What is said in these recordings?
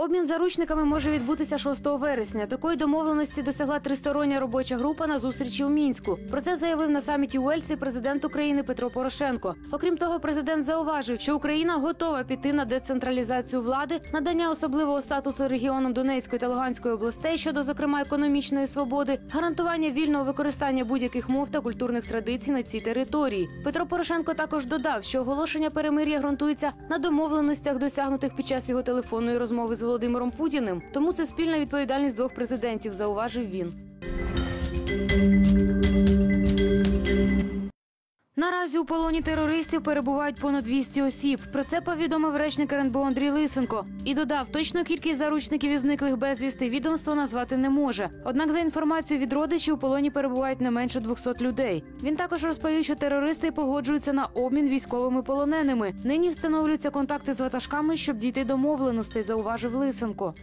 Обмін заручниками може відбутися 6 вересня. Такої домовленості досягла тристороння робоча група на зустрічі у мінську. Про це заявив на саміті Уельсі президент України Петро Порошенко. Окрім того, президент зауважив, що Україна готова піти на децентралізацію влади, надання особливого статусу регіонам Донецької та Луганської областей щодо, зокрема, економічної свободи, гарантування вільного використання будь-яких мов та культурних традицій на цій території. Петро Порошенко також додав, що оголошення перемир'я ґрунтується на домовленостях, досягнутих під час його телефонної розмови з Володимиром Путіним. Тому це спільна відповідальність двох президентів, зауважив він. Наразі у полоні терористів перебувають понад 200 осіб. Про це повідомив речник РНБО Андрій Лисенко і додав, точну кількість заручників і зниклих безвісти відомство назвати не може. Однак, за інформацією від родичів, у полоні перебувають не менше 200 людей. Він також розповів, що терористи погоджуються на обмін військовими полоненими. Нині встановлюються контакти з ватажками, щоб дійти домовленостей, зауважив Лисенко.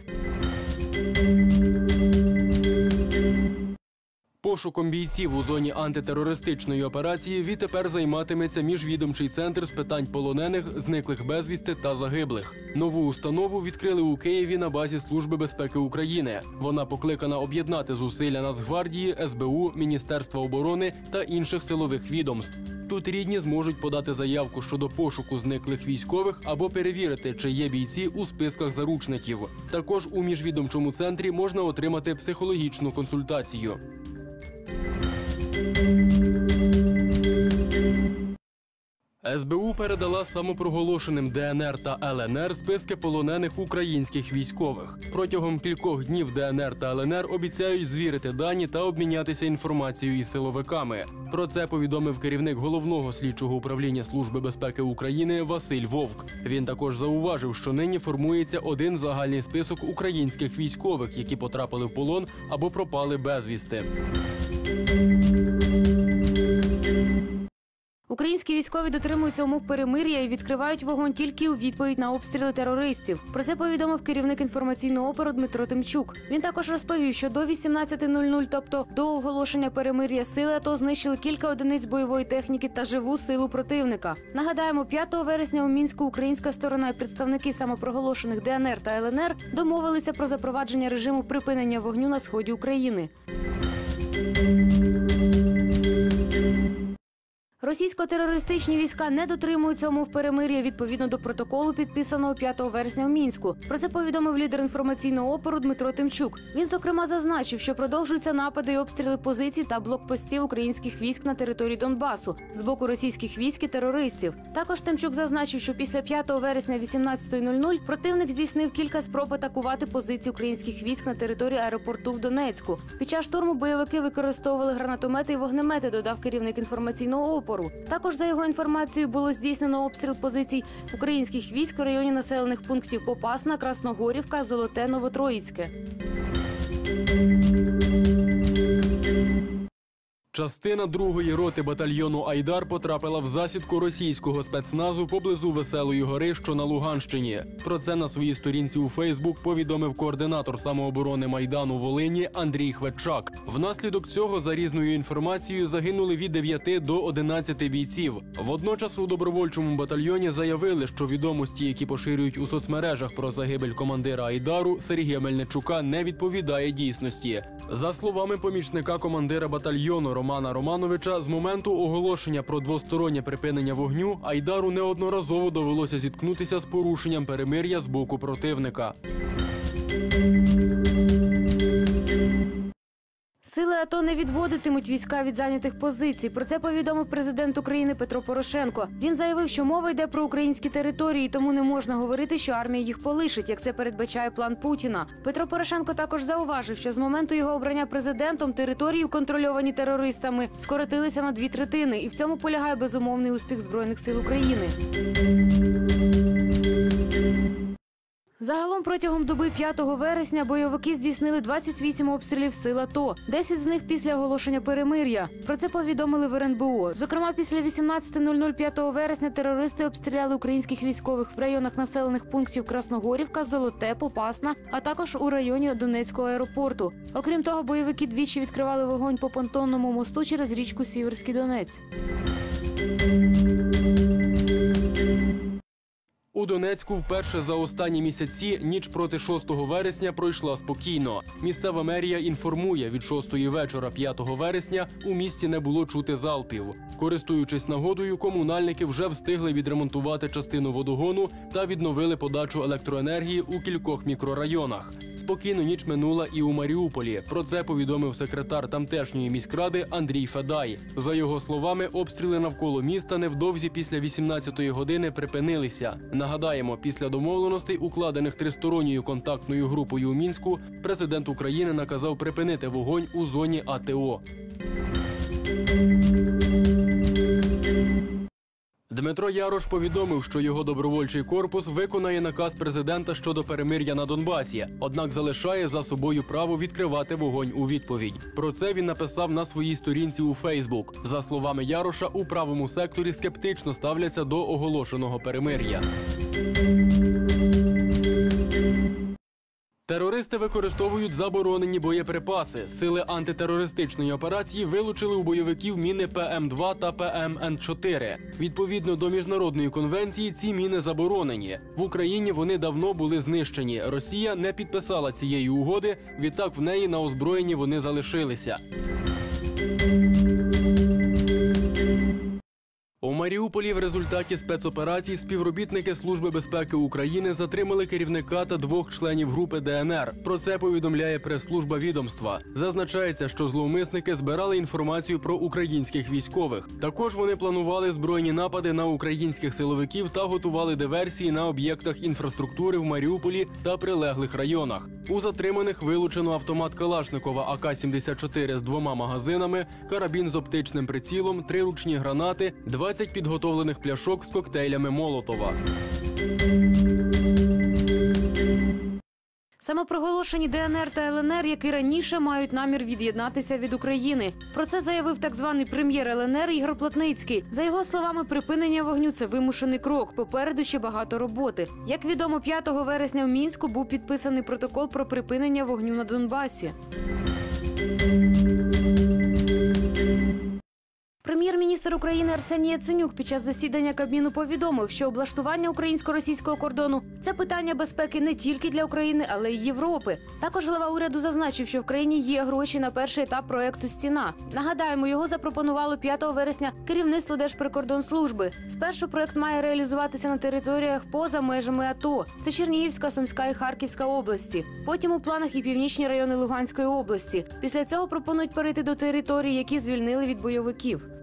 Пошуком бійців у зоні антитерористичної операції відтепер займатиметься міжвідомчий центр з питань полонених, зниклих безвісти та загиблих. Нову установу відкрили у Києві на базі Служби безпеки України. Вона покликана об'єднати зусилля Нацгвардії, СБУ, Міністерства оборони та інших силових відомств. Тут рідні зможуть подати заявку щодо пошуку зниклих військових або перевірити, чи є бійці у списках заручників. Також у міжвідомчому центрі можна отримати психологічну консультацію. Thank you. СБУ передала самопроголошеним ДНР та ЛНР списки полонених українських військових. Протягом кількох днів ДНР та ЛНР обіцяють звірити дані та обмінятися інформацією із силовиками. Про це повідомив керівник головного слідчого управління Служби безпеки України Василь Вовк. Він також зауважив, що нині формується один загальний список українських військових, які потрапили в полон або пропали безвісти. Українські військові дотримуються умов перемир'я і відкривають вогонь тільки у відповідь на обстріли терористів. Про це повідомив керівник інформаційного опору Дмитро Тимчук. Він також розповів, що до 18.00, тобто до оголошення перемир'я сили АТО знищили кілька одиниць бойової техніки та живу силу противника. Нагадаємо, 5 вересня у мінську українська сторона і представники самопроголошених ДНР та ЛНР домовилися про запровадження режиму припинення вогню на сході України. Російсько-терористичні війська не дотримуються умов перемир'я відповідно до протоколу, підписаного 5 вересня в мінську. Про це повідомив лідер інформаційного опору Дмитро Тимчук. Він зокрема зазначив, що продовжуються напади і обстріли позицій та блокпостів українських військ на території Донбасу з боку російських військ і терористів. Також Тимчук зазначив, що після 5 вересня 18.00 противник здійснив кілька спроб атакувати позиції українських військ на території аеропорту в Донецьку. Під час штурму бойовики використовували гранатомети і вогнемети, додав керівник інформаційного опору. Також за його інформацією було здійснено обстріл позицій українських військ у районі населених пунктів Попасна, Красногорівка, Золоте, Новотроїцьке. Частина другої роти батальйону Айдар потрапила в засідку російського спецназу поблизу Веселої гори, що на Луганщині. Про це на своїй сторінці у Фейсбук повідомив координатор самооборони Майдану Волині Андрій Хведчак. Внаслідок цього, за різною інформацією, загинули від 9 до 11 бійців. Водночас у добровольчому батальйоні заявили, що відомості, які поширюють у соцмережах про загибель командира Айдару Сергія Мельничука, не відповідає дійсності. За словами помічника командира батальйону Романа Романовича, з моменту оголошення про двостороннє припинення вогню Айдару неодноразово довелося зіткнутися з порушенням перемир'я з боку противника. Сили АТО не відводитимуть війська від зайнятих позицій. Про це повідомив президент України Петро Порошенко. Він заявив, що мова йде про українські території, тому не можна говорити, що армія їх полишить, як це передбачає план Путіна. Петро Порошенко також зауважив, що з моменту його обрання президентом території, контрольовані терористами, скоротилися на дві третини, і в цьому полягає безумовний успіх збройних сил України. Загалом протягом доби 5 вересня бойовики здійснили 28 обстрілів сил АТО, 10 з них після оголошення перемир'я. Про це повідомили в РНБО. Зокрема, після 18.00 5 вересня терористи обстріляли українських військових в районах населених пунктів Красногорівка, Золоте, Попасна, а також у районі Донецького аеропорту. Окрім того, бойовики двічі відкривали вогонь по понтонному мосту через річку Сіверський Донець. У Донецьку вперше за останні місяці ніч проти 6 вересня пройшла спокійно. Місцева мерія інформує, від 6 вечора 5 вересня у місті не було чути залпів. Користуючись нагодою, комунальники вже встигли відремонтувати частину водогону та відновили подачу електроенергії у кількох мікрорайонах. Спокійно ніч минула і у Маріуполі. Про це повідомив секретар тамтешньої міськради Андрій Федай. За його словами, обстріли навколо міста невдовзі після 18-ї години припинилися. Нагадаємо, після домовленостей, укладених тристоронньою контактною групою у мінську, президент України наказав припинити вогонь у зоні АТО. Дмитро Ярош повідомив, що його добровольчий корпус виконає наказ президента щодо перемир'я на Донбасі, однак залишає за собою право відкривати вогонь у відповідь. Про це він написав на своїй сторінці у Фейсбук. За словами Яроша, у правому секторі скептично ставляться до оголошеного перемир'я. Терористи використовують заборонені боєприпаси. Сили антитерористичної операції вилучили у бойовиків міни ПМ2 та ПМН4. Відповідно до міжнародної конвенції, ці міни заборонені. В Україні вони давно були знищені. Росія не підписала цієї угоди. Відтак в неї на озброєнні вони залишилися. Маріуполі в результаті спецоперації співробітники Служби безпеки України затримали керівника та двох членів групи ДНР. Про це повідомляє прес-служба відомства. Зазначається, що зловмисники збирали інформацію про українських військових. Також вони планували збройні напади на українських силовиків та готували диверсії на об'єктах інфраструктури в Маріуполі та прилеглих районах. У затриманих вилучено автомат Калашникова АК-74 з двома магазинами, карабін з оптичним прицілом, три ручні гранати, 20 підготовлених пляшок з коктейлями Молотова. Самопроголошені ДНР та ЛНР, які раніше мають намір від'єднатися від України. Про це заявив так званий прем'єр ЛНР Ігор Плотницький. За його словами, припинення вогню це вимушений крок. Попереду ще багато роботи. Як відомо, 5 вересня в мінську був підписаний протокол про припинення вогню на Донбасі. Прем'єр-міністр України Арсеній Яценюк під час засідання Кабміну повідомив, що облаштування українсько-російського кордону це питання безпеки не тільки для України, але й Європи. Також глава уряду зазначив, що в країні є гроші на перший етап проекту Стіна. Нагадаємо, його запропонувало 5 вересня керівництво Держприкордонслужби. Спершу проект має реалізуватися на територіях поза межами АТО. Це Чернігівська, Сумська і Харківська області. Потім у планах і північні райони Луганської області. Після цього пропонують перейти до територій, які звільнили від бойовиків.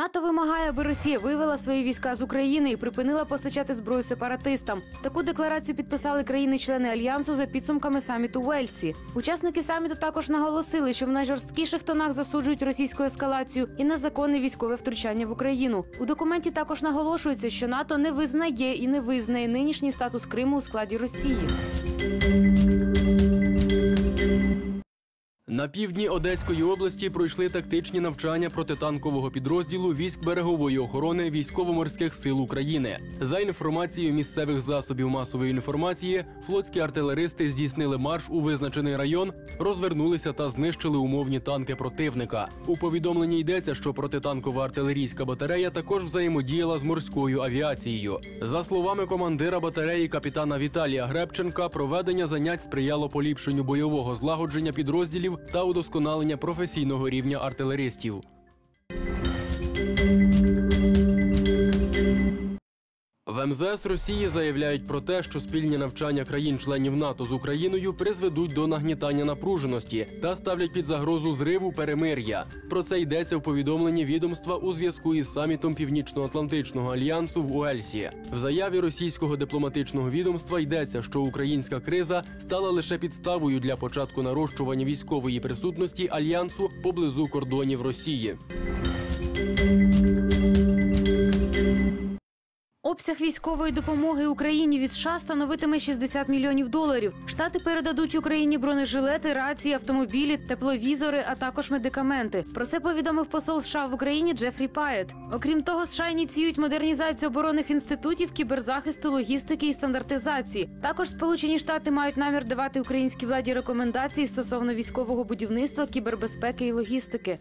НАТО вимагає, аби Росія вивела свої війська з України і припинила постачати зброю сепаратистам. Таку декларацію підписали країни-члени альянсу за підсумками саміту в Ельці. Учасники саміту також наголосили, що в найжорсткіших тонах засуджують російську ескалацію і незаконне військове втручання в Україну. У документі також наголошується, що НАТО не визнає і не визнає нинішній статус Криму у складі Росії. На півдні Одеської області пройшли тактичні навчання протитанкового підрозділу військ берегової охорони військово-морських сил України. За інформацією місцевих засобів масової інформації, флотські артилеристи здійснили марш у визначений район, розвернулися та знищили умовні танки противника. У повідомленні йдеться, що протитанкова артилерійська батарея також взаємодіяла з морською авіацією. За словами командира батареї капітана Віталія Гребченка, проведення занять сприяло поліпшенню бойового злагодження підрозділів та удосконалення професійного рівня артилеристів. В МЗС Росії заявляють про те, що спільні навчання країн-членів НАТО з Україною призведуть до нагнітання напруженості та ставлять під загрозу зриву перемир'я. Про це йдеться в повідомленні відомства у зв'язку із самітом Північно-Атлантичного альянсу в Уельсі. В заяві російського дипломатичного відомства йдеться, що українська криза стала лише підставою для початку нарощування військової присутності альянсу поблизу кордонів Росії. Обсяг військової допомоги Україні від США становитиме 60 мільйонів доларів. Штати передадуть Україні бронежилети, рації, автомобілі, тепловізори, а також медикаменти. Про це повідомив посол США в Україні Джефрі Паєт. Окрім того, США ініціюють модернізацію оборонних інститутів, кіберзахисту, логістики і стандартизації. Також Сполучені Штати мають намір давати українській владі рекомендації стосовно військового будівництва, кібербезпеки і логістики.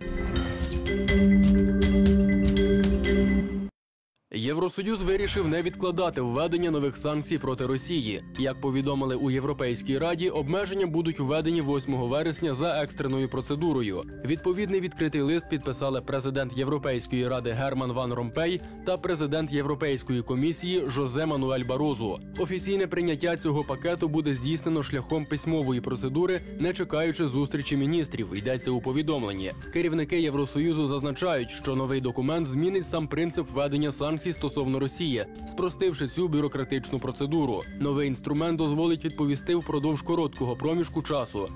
Євросоюз вирішив не відкладати введення нових санкцій проти Росії. Як повідомили у Європейській раді, обмеження будуть введені 8 вересня за екстреною процедурою. Відповідний відкритий лист підписали президент Європейської ради Герман Ван Ромпей та президент Європейської комісії Жозе Мануель Барозу. Офіційне прийняття цього пакету буде здійснено шляхом письмової процедури, не чекаючи зустрічі міністрів. Йдеться у повідомленні. Керівники Євросоюзу зазначають, що новий документ змінить сам принцип введення санкцій стосовно Росії, спростивши цю бюрократичну процедуру. Новий інструмент дозволить відповісти впродовж короткого проміжку часу.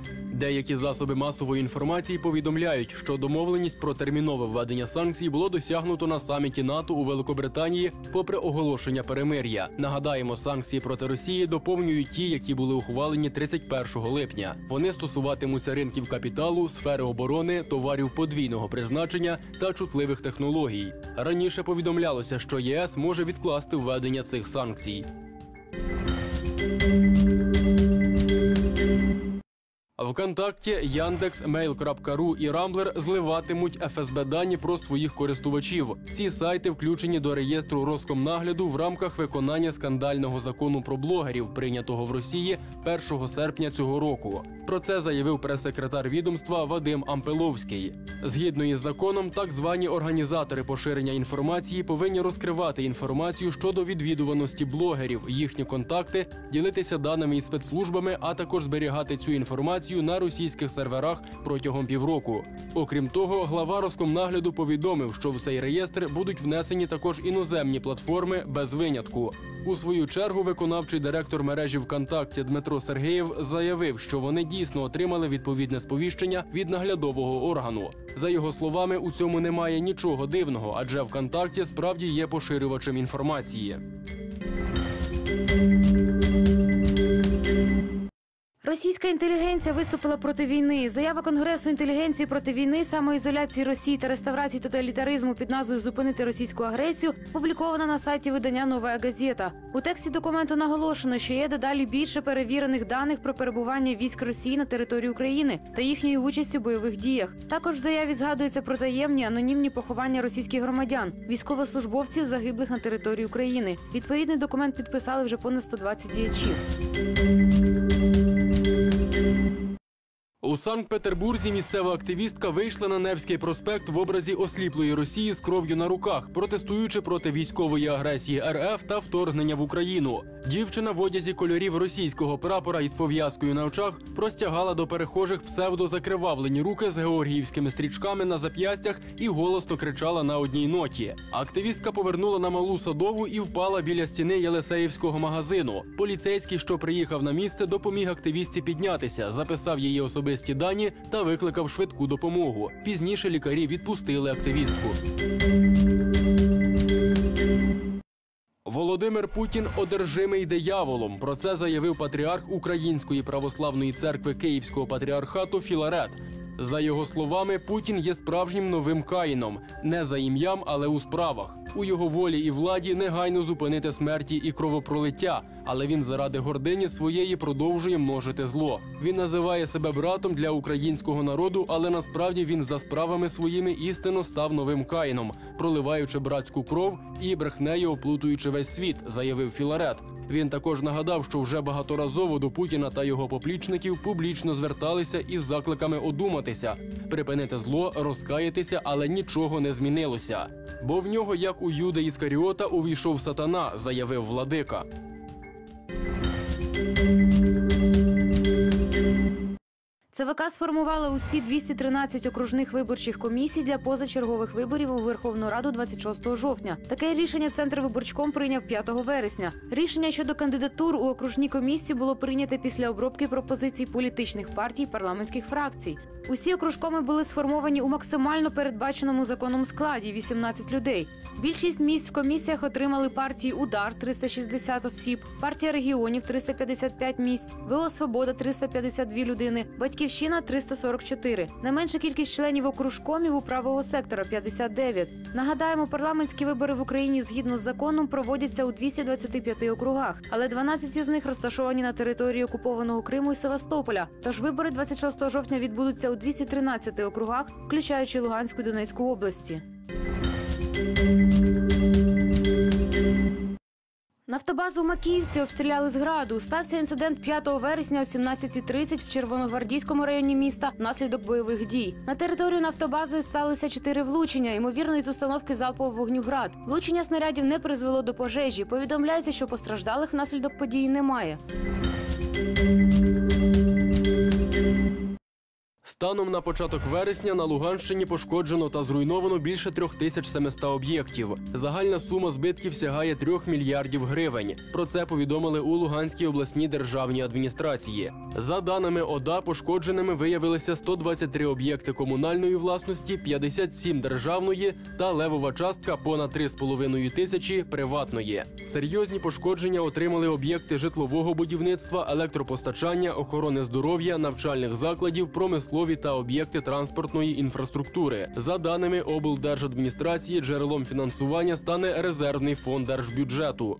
Деякі засоби масової інформації повідомляють, що домовленість про термінове введення санкцій було досягнуто на саміті НАТО у Великобританії, попри оголошення перемир'я. Нагадаємо, санкції проти Росії доповнюють ті, які були ухвалені 31 липня. Вони стосуватимуться ринків капіталу, сфери оборони, товарів подвійного призначення та чутливих технологій. Раніше повідомлялося, що ЄС може відкласти введення цих санкцій. ВКонтакті, Яндекс, Mail.ru і Рамблер зливатимуть ФСБ дані про своїх користувачів. Ці сайти включені до реєстру Роскомнагляду в рамках виконання скандального закону про блогерів, прийнятого в Росії 1 серпня цього року. Про це заявив прес-секретар відомства Вадим Ампеловський. Згідно із законом, так звані організатори поширення інформації повинні розкривати інформацію щодо відвідуваності блогерів, їхні контакти, ділитися даними із спецслужбами, а також зберігати цю інформацію на російських серверах протягом півроку. Окрім того, глава Роскомнагляду повідомив, що в цей реєстр будуть внесені також іноземні платформи без винятку. У свою чергу виконавчий директор мережі ВКонтакті Дмитро Сергеєв заявив, що вони дійсно отримали відповідне сповіщення від наглядового органу. За його словами, у цьому немає нічого дивного, адже ВКонтакті справді є поширювачем інформації. Російська інтелігенція виступила проти війни. Заява Конгресу інтелігенції проти війни, самоізоляції Росії та реставрації тоталітаризму під назвою Зупинити російську агресію опублікована на сайті видання Нова газета. У тексті документу наголошено, що є дедалі більше перевірених даних про перебування військ Росії на території України та їхньої участі в бойових діях. Також в заяві згадується про таємні анонімні поховання російських громадян, військовослужбовців загиблих на території України. Відповідний документ підписали вже понад 120 діячів. У Санкт-Петербурзі місцева активістка вийшла на Невський проспект в образі осліплої Росії з кров'ю на руках, протестуючи проти військової агресії РФ та вторгнення в Україну. Дівчина в одязі кольорів російського прапора із пов'язкою на очах простягала до перехожих псевдозакривавлені руки з георгіївськими стрічками на зап'ястях і голосно кричала на одній ноті. Активістка повернула на малу садову і впала біля стіни Єлисеївського магазину. Поліцейський, що приїхав на місце, допоміг активістці піднятися, записав її особисті дані та викликав швидку допомогу. Пізніше лікарі відпустили активістку. Володимир Путін одержимий дияволом. Про це заявив патріарх Української православної церкви Київського патріархату Філарет. За його словами, Путін є справжнім новим Каїном не за ім'ям, але у справах. У його волі і владі негайно зупинити смерті і кровопролиття, але він заради гордині своєї продовжує множити зло. Він називає себе братом для українського народу, але насправді він за справами своїми істинно став новим Каїном, проливаючи братську кров і брехнею оплутуючи весь світ, заявив Філарет. Він також нагадав, що вже багаторазово до Путіна та його поплічників публічно зверталися із закликами одуматися, припинити зло, розкаятися, але нічого не змінилося. Бо в нього, як у Юда Іскаріота, увійшов сатана, заявив владика. Música ЦВК сформувала усі 213 окружних виборчих комісій для позачергових виборів у Верховну Раду 26 жовтня. Таке рішення Центр виборчком прийняв 5 вересня. Рішення щодо кандидатур у окружні комісії було прийняте після обробки пропозицій політичних партій парламентських фракцій. Усі окружкоми були сформовані у максимально передбаченому законом складі 18 людей. Більшість місць в комісіях отримали партії Удар 360 осіб, партія регіонів 355 місць, ВО Свобода 352 людини, Батьківщина 344. Найменша кількість членів окружкомів у правого сектора 59. Нагадаємо, парламентські вибори в Україні згідно з законом проводяться у 225 округах, але 12 із них розташовані на території окупованого Криму і Севастополя. Тож вибори 26 жовтня відбудуться у 213 округах, включаючи Луганську і Донецьку області. Нафтобазу у Макіївці обстріляли з граду. Стався інцидент 5 вересня о 17.30 в Червоногвардійському районі міста внаслідок бойових дій. На територію нафтобази сталося чотири влучення, ймовірно, із установки залпового вогню град. Влучення снарядів не призвело до пожежі. Повідомляється, що постраждалих внаслідок події немає. Станом на початок вересня на Луганщині пошкоджено та зруйновано більше 3700 об'єктів. Загальна сума збитків сягає 3 мільярдів гривень. Про це повідомили у Луганській обласній державній адміністрації. За даними ОДА, пошкодженими виявилися 123 об'єкти комунальної власності, 57 державної та левова частка понад 3,5 тисячі приватної. Серйозні пошкодження отримали об'єкти житлового будівництва, електропостачання, охорони здоров'я, навчальних закладів, промислові та об'єкти транспортної інфраструктури. За даними облдержадміністрації, джерелом фінансування стане резервний фонд держбюджету.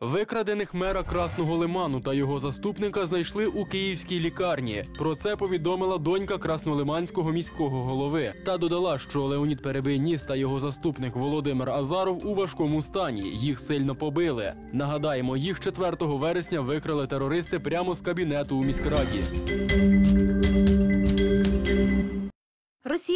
Викрадених мера Красного Лиману та його заступника знайшли у київській лікарні. Про це повідомила донька краснолиманського міського голови та додала, що Леонід Перебийніс та його заступник Володимир Азаров у важкому стані. Їх сильно побили. Нагадаємо, їх 4 вересня викрали терористи прямо з кабінету у міськраді.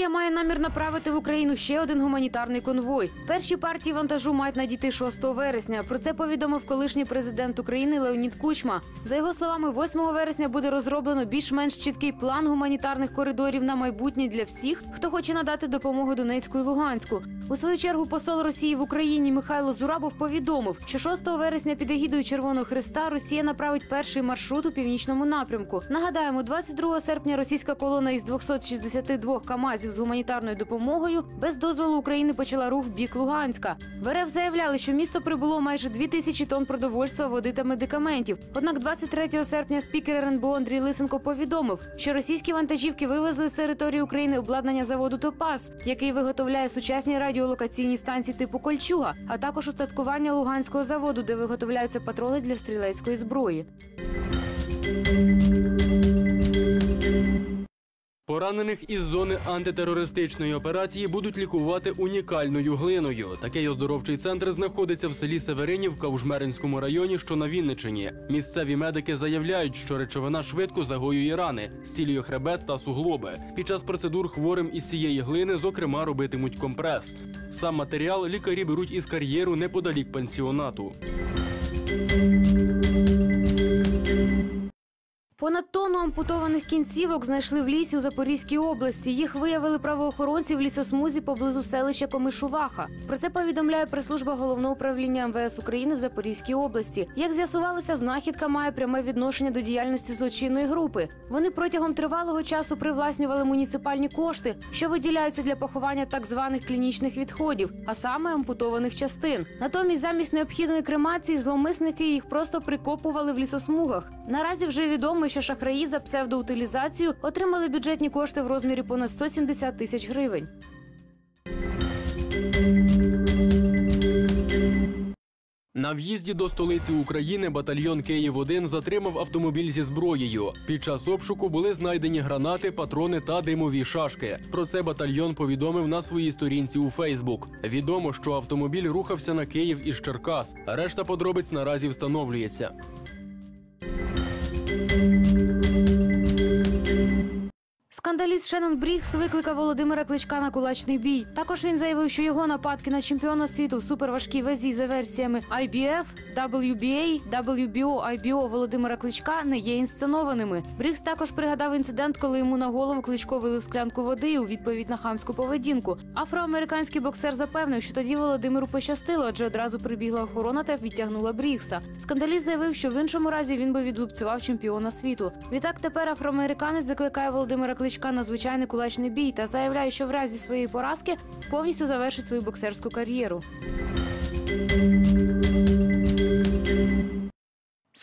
Росія має намір направити в Україну ще один гуманітарний конвой. Перші партії вантажу мають надійти 6 вересня. Про це повідомив колишній президент України Леонід Кучма. За його словами, 8 вересня буде розроблено більш-менш чіткий план гуманітарних коридорів на майбутнє для всіх, хто хоче надати допомогу Донецьку і Луганську. У свою чергу посол Росії в Україні Михайло Зурабов повідомив, що 6 вересня під егідою Червоного Христа Росія направить перший маршрут у північному напрямку. Нагадаємо, 22 серпня російська колона із 262 КАМАЗів з гуманітарною допомогою без дозволу України почала рух в бік Луганська. В РФ заявляли, що місто прибуло майже 2 тисячі тонн продовольства, води та медикаментів. Однак 23 серпня спікер РНБО Андрій Лисенко повідомив, що російські вантажівки вивезли з території України обладнання заводу Топас, який виготовляє сучасні радіолокаційні станції типу Кольчуга, а також устаткування Луганського заводу, де виготовляються патрони для стрілецької зброї. Поранених із зони антитерористичної операції будуть лікувати унікальною глиною. Такий оздоровчий центр знаходиться в селі Северинівка у Жмеринському районі, що на Вінничині. Місцеві медики заявляють, що речовина швидко загоює рани, зцілює хребет та суглоби. Під час процедур хворим із цієї глини, зокрема, робитимуть компрес. Сам матеріал лікарі беруть із кар'єру неподалік пансіонату. Понад тонну ампутованих кінцівок знайшли в лісі у Запорізькій області. Їх виявили правоохоронці в лісосмузі поблизу селища Комишуваха. Про це повідомляє прес-служба головного управління МВС України в Запорізькій області. Як з'ясувалося, знахідка має пряме відношення до діяльності злочинної групи. Вони протягом тривалого часу привласнювали муніципальні кошти, що виділяються для поховання так званих клінічних відходів, а саме ампутованих частин. Натомість, замість необхідної кремації, зловмисники їх просто прикопували в лісосмугах. Наразі вже відомо, що шахраї за псевдоутилізацію отримали бюджетні кошти в розмірі понад 170 тисяч гривень. На в'їзді до столиці України батальйон Київ 1 затримав автомобіль зі зброєю. Під час обшуку були знайдені гранати, патрони та димові шашки. Про це батальйон повідомив на своїй сторінці у Фейсбук. Відомо, що автомобіль рухався на Київ із Черкас. Решта подробиць наразі встановлюється. Скандаліст Шеннон Брігс викликав Володимира Кличка на кулачний бій. Також він заявив, що його нападки на чемпіона світу в суперважкій вазі за версіями IBF, WBA, WBO, IBO Володимира Кличка не є інсценованими. Брігс також пригадав інцидент, коли йому на голову Кличко вилив склянку води у відповідь на хамську поведінку. Афроамериканський боксер запевнив, що тоді Володимиру пощастило, адже одразу прибігла охорона та відтягнула Брігса. Скандаліст заявив, що в іншому разі він би відлупцював чемпіона світу. Відтак тепер афроамериканець закликає Володимира Кличка на звичайний кулачний бій та заявляє, що в разі своєї поразки повністю завершить свою боксерську кар'єру.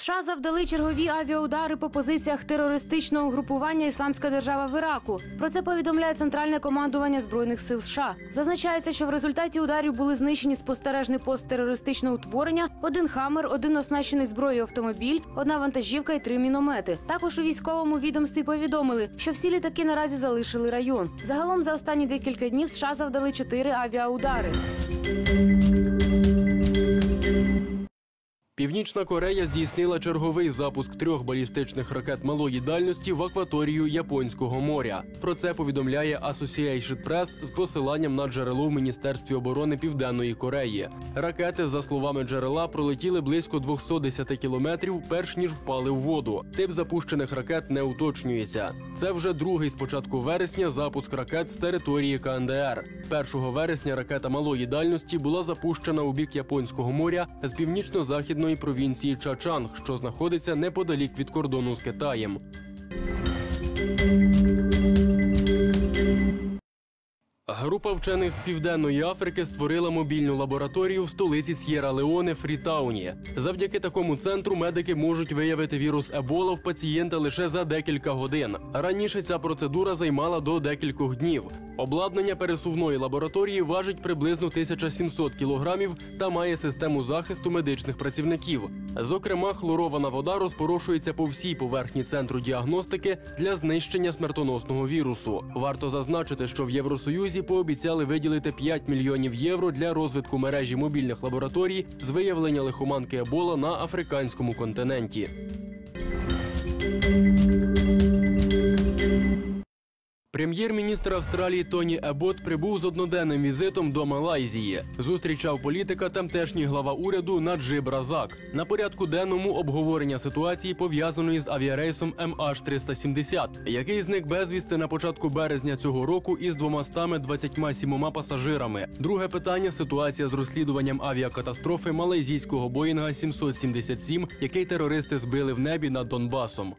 США завдали чергові авіаудари по позиціях терористичного угрупування Ісламська держава в Іраку. Про це повідомляє центральне командування збройних сил США. Зазначається, що в результаті ударів були знищені спостережний пост терористичного утворення, один хамер, один оснащений зброєю автомобіль, одна вантажівка і три міномети. Також у військовому відомстві повідомили, що всі літаки наразі залишили район. Загалом за останні декілька днів США завдали чотири авіаудари. Північна Корея здійснила черговий запуск трьох балістичних ракет малої дальності в акваторію Японського моря. Про це повідомляє Associated Press з посиланням на джерело в Міністерстві оборони Південної Кореї. Ракети, за словами джерела, пролетіли близько 210 кілометрів, перш ніж впали в воду. Тип запущених ракет не уточнюється. Це вже другий з початку вересня запуск ракет з території КНДР. 1 вересня ракета малої дальності була запущена у бік Японського моря з північно-західної провінції Чачанг, що знаходиться неподалік від кордону з Китаєм. Група вчених з південної Африки створила мобільну лабораторію в столиці С'єра Леоне Фрітауні. Завдяки такому центру медики можуть виявити вірус Ебола в пацієнта лише за декілька годин. Раніше ця процедура займала до декількох днів. Обладнання пересувної лабораторії важить приблизно 1700 кілограмів та має систему захисту медичних працівників. Зокрема, хлорована вода розпорошується по всій поверхні центру діагностики для знищення смертоносного вірусу. Варто зазначити, що в Євросоюзі пообіцяли виділити 5 мільйонів євро для розвитку мережі мобільних лабораторій з виявлення лихоманки Ебола на африканському континенті. Прем'єр-міністр Австралії Тоні Ебот прибув з одноденним візитом до Малайзії. Зустрічав політика тамтешній глава уряду Наджиб Разак. На порядку денному обговорення ситуації пов'язаної з авіарейсом MH370, який зник безвісти на початку березня цього року із 227 пасажирами. Друге питання ситуація з розслідуванням авіакатастрофи малайзійського Боїнга 777, який терористи збили в небі над Донбасом.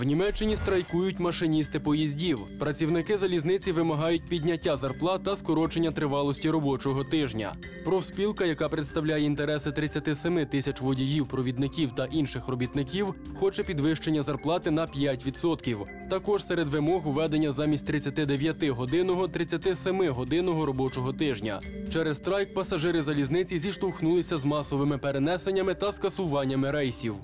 В Німеччині страйкують машиністи поїздів. Працівники залізниці вимагають підняття зарплат та скорочення тривалості робочого тижня. Профспілка, яка представляє інтереси 37 тисяч водіїв, провідників та інших робітників, хоче підвищення зарплати на 5%. Також серед вимог введення замість 39-годинного 37-годинного робочого тижня. Через страйк пасажири залізниці зіштовхнулися з масовими перенесеннями та скасуваннями рейсів.